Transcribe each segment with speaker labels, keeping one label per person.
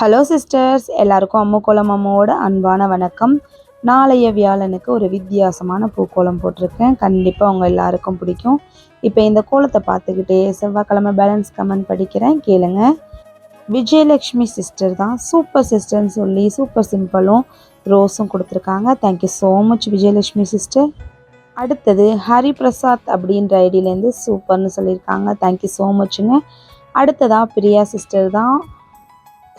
Speaker 1: Hello sisters எல்லாருக்கும் அம்முக்குளம் அம்மாவோட அன்பான வணக்கம். நாளைய வியாழனுக்கு ஒரு வித்தியாசமான பூக்கோலம் போட்டிருக்கேன். கண்டிப்பாக உங்கள் எல்லாருக்கும் பிடிக்கும். இப்போ இந்த கோலத்தை பார்த்துக்கிட்டே செவ்வாய்க்கிழமை பேலன்ஸ் கமெண்ட் படிக்கிறேன். கேளுங்க. விஜயலக்ஷ்மி சிஸ்டர் தான். சூப்பர் சிஸ்டர்னு சொல்லி சூப்பர் சிம்பிளும் ரோஸும் கொடுத்துருக்காங்க. Thank you so much Vijayalakshmi sister அடுத்தது ஹரிபிரசாத் அப்படின்ற ஐடியிலேருந்து சூப்பர்னு சொல்லியிருக்காங்க. தேங்க்யூ ஸோ மச்சுங்க அடுத்ததாக பிரியா சிஸ்டர் தான்.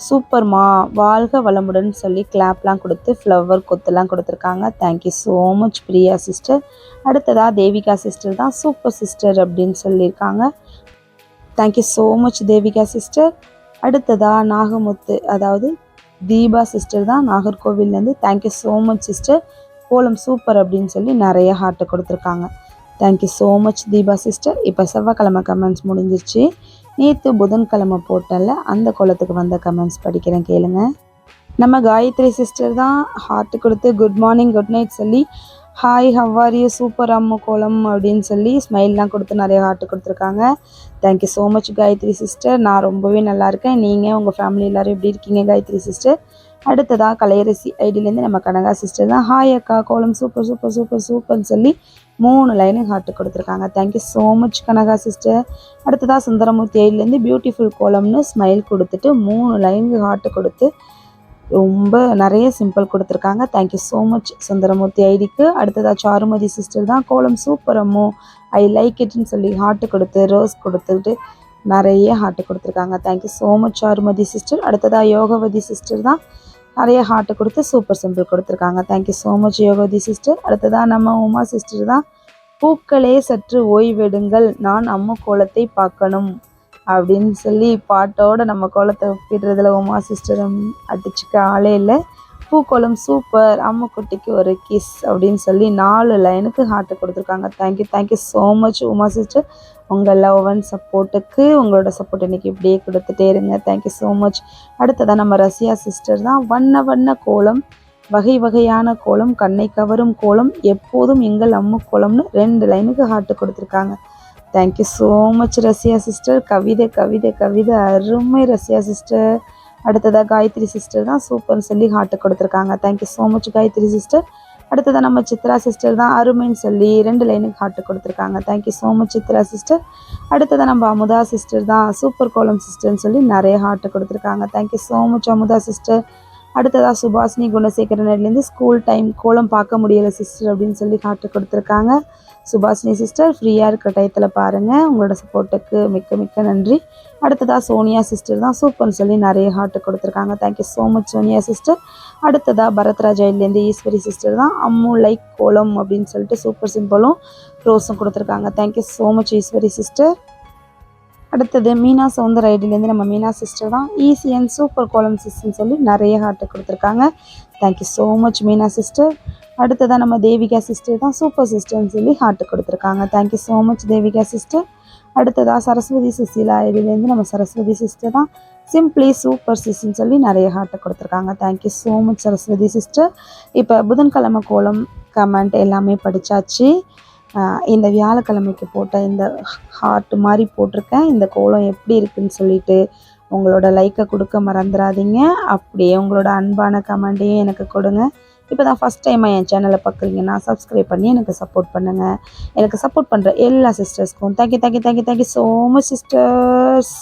Speaker 1: சூப்பர்மா. வாழ்க வளமுடன் சொல்லி கிளாப்லாம் கொடுத்து ஃப்ளவர் கொத்துலாம் கொடுத்துருக்காங்க. Thank you so much Priya sister அடுத்ததாக தேவிகா சிஸ்டர் தான். சூப்பர் சிஸ்டர் அப்படின்னு சொல்லியிருக்காங்க. Thank you so much Devika sister அடுத்ததாக நாகமுத்து அதாவது தீபா சிஸ்டர் தான். நாகர்கோவில்லேருந்து thank you so much sister கோலம் சூப்பர் அப்படின்னு சொல்லி நிறைய ஹார்ட்டை கொடுத்துருக்காங்க. Thank you so much Deepa sister இப்போ செவ்வாய்க்கிழமை கமெண்ட்ஸ் முடிஞ்சிருச்சு. நேற்று புதன்கிழமை போட்டல அந்த கோலத்துக்கு வந்த கமெண்ட்ஸ் படிக்கிறேன் கேளுங்க. நம்ம காயத்ரி சிஸ்டர் தான் ஹார்ட் கொடுத்து குட் மார்னிங் குட் நைட் சொல்லி hi how are you super Ammu கோலம் அப்படின்னு சொல்லி ஸ்மைல்லாம் கொடுத்து நிறைய ஹார்ட் கொடுத்துருக்காங்க. Thank you so much Gayathri sister நான் ரொம்பவே நல்லா இருக்கேன். நீங்கள் உங்கள் ஃபேமிலி எல்லோரும் எப்படி இருக்கீங்க காயத்ரி சிஸ்டர் அடுத்ததாக கலையரசி ஐடியிலேருந்து நம்ம கனகா சிஸ்டர் தான். ஹாய் அக்கா கோலம் சூப்பர் சூப்பர் சூப்பர் சூப்பர்னு சொல்லி மூணு லைனு ஹார்ட் கொடுத்துருக்காங்க. Thank you so much Kanaga sister அடுத்ததாக சுந்தரமூர்த்தி ஐடிலேருந்து பியூட்டிஃபுல் கோலம்னு ஸ்மைல் கொடுத்துட்டு மூணு லைனுக்கு ஹார்ட் கொடுத்து ரொம்ப நிறைய சிம்பிள் கொடுத்துருக்காங்க. தேங்க்யூ ஸோ மச் சுந்தரமூர்த்தி ஐடிக்கு. அடுத்ததாக சாருமதி சிஸ்டர் தான். கோலம் சூப்பர் அம்மோ. ஐ லைக் இட்னு சொல்லி ஹார்ட்டு கொடுத்து ரோஸ் கொடுத்துட்டு நிறைய ஹார்ட்டு கொடுத்துருக்காங்க. Thank you so much Charumathi sister அடுத்ததாக யோகவதி சிஸ்டர் தான். நிறைய ஹார்ட்டு கொடுத்து சூப்பர் சிம்பிள் கொடுத்துருக்காங்க. Thank you so much Yogavathi sister அடுத்ததாக நம்ம உமா சிஸ்டர் தான். பூக்களே சற்று ஓய்வெடுங்கள். நான் அம்மு கோலத்தை பார்க்கணும் அப்படின்னு சொல்லி பாட்டோட நம்ம கோலத்தை ஒப்பிடுறதுல உமா சிஸ்டர் அடிச்சுக்க ஆளே இல்லை. பூக்கோலம் சூப்பர் அம்முக்குட்டிக்கு ஒரு கிஸ் அப்படின்னு சொல்லி நாலு லைனுக்கு ஹார்ட்டு கொடுத்துருக்காங்க. Thank you thank you so much Uma sister உங்கள் லவ் அண்ட் சப்போர்ட்டுக்கு உங்களோட சப்போர்ட் இன்றைக்கி இப்படியே கொடுத்துட்டே இருங்க. தேங்க்யூ ஸோ மச் அடுத்ததான் நம்ம ரஷ்யா சிஸ்டர் தான். வண்ண வண்ண கோலம் வகை வகையான கோலம் கண்ணை கவரும் கோலம் எப்போதும் எங்கள் அம்மு கோலம்னு ரெண்டு லைனுக்கு ஹார்ட்டு கொடுத்துருக்காங்க. Thank you so much Rashya sister கவிதை கவிதை கவிதை. அருமை ரஷ்யா சிஸ்டர் அடுத்ததாக காயத்ரி சிஸ்டர் தான் சூப்பர்னு சொல்லி ஹார்ட்டு கொடுத்துருக்காங்க. Thank you so much Gayathri sister அடுத்ததாக நம்ம சித்ரா சிஸ்டர் தான் அருமைன்னு சொல்லி ரெண்டு லைனுக்கு ஹார்ட்டு கொடுத்துருக்காங்க. Thank you so much Chitra sister அடுத்ததாக நம்ம அமுதா சிஸ்டர் தான் சூப்பர் கோலம் சிஸ்டர்னு சொல்லி நிறைய ஹார்ட்டு கொடுத்துருக்காங்க. Thank you so much Amudha sister அடுத்ததாக சுபாஷினி குணசேகரன்லேருந்து ஸ்கூல் டைம் கோலம் பார்க்க முடியலை சிஸ்டர் அப்படின்னு சொல்லி காட்டு கொடுத்துருக்காங்க. சுபாஷினி சிஸ்டர் ஃப்ரீயாக இருக்கிற டயத்தில் பாருங்கள் உங்களோட சப்போர்ட்டுக்கு மிக்க மிக்க நன்றி. அடுத்ததாக சோனியா சிஸ்டர் தான் சூப்பர்னு சொல்லி நிறைய ஹார்ட்டு கொடுத்துருக்காங்க. Thank you so much Sonia sister அடுத்ததாக பரத்ராஜ் ஐட்லேருந்து ஈஸ்வரி சிஸ்டர் தான் அம்மு லைக் கோலம் அப்படின்னு சொல்லிட்டு சூப்பர் சிம்பிளும் ரோஸும் கொடுத்துருக்காங்க. Thank you so much Eswari sister அடுத்தது மீனா சவுந்தர் ஐடியிலேருந்து நம்ம மீனா சிஸ்டர் தான். ஈஸி அண்ட் சூப்பர் கோலம் சிஸ்டர்னு சொல்லி நிறைய ஹார்ட்டு கொடுத்துருக்காங்க. Thank you so much Meena sister அடுத்ததாக நம்ம தேவிகா சிஸ்டர் தான் சூப்பர் சிஸ்டர்னு சொல்லி ஹார்ட்டு கொடுத்துருக்காங்க. Thank you so much Devika sister அடுத்ததாக சரஸ்வதி சுசீலா ஐடியிலேருந்து நம்ம சரஸ்வதி சிஸ்டர் தான். சிம்ப்ளி சூப்பர் சிஸ்டர்னு சொல்லி நிறைய ஹார்ட்டை கொடுத்துருக்காங்க. Thank you so much Saraswathi sister இப்போ புதன்கிழமை கோலம் கமெண்ட் எல்லாமே படித்தாச்சு இந்த வியாழக்கிழமைக்கு போட்ட இந்த ஹார்ட் மாதிரி போட்டிருக்கேன். இந்த கோலம் எப்படி இருக்குன்னு சொல்லிட்டு உங்களோட லைக்கை கொடுக்க மறந்துடாதீங்க அப்படியே உங்களோட அன்பான கமெண்ட்டையும் எனக்கு கொடுங்க. இப்போ தான் ஃபஸ்ட் டைமாக என் சேனலை பார்க்குறீங்கன்னா சப்ஸ்கிரைப் பண்ணி எனக்கு சப்போர்ட் பண்ணுங்கள் எனக்கு சப்போர்ட் பண்ணுற எல்லா சிஸ்டர்ஸ்க்கும் thank you thank you thank you thank you so much sisters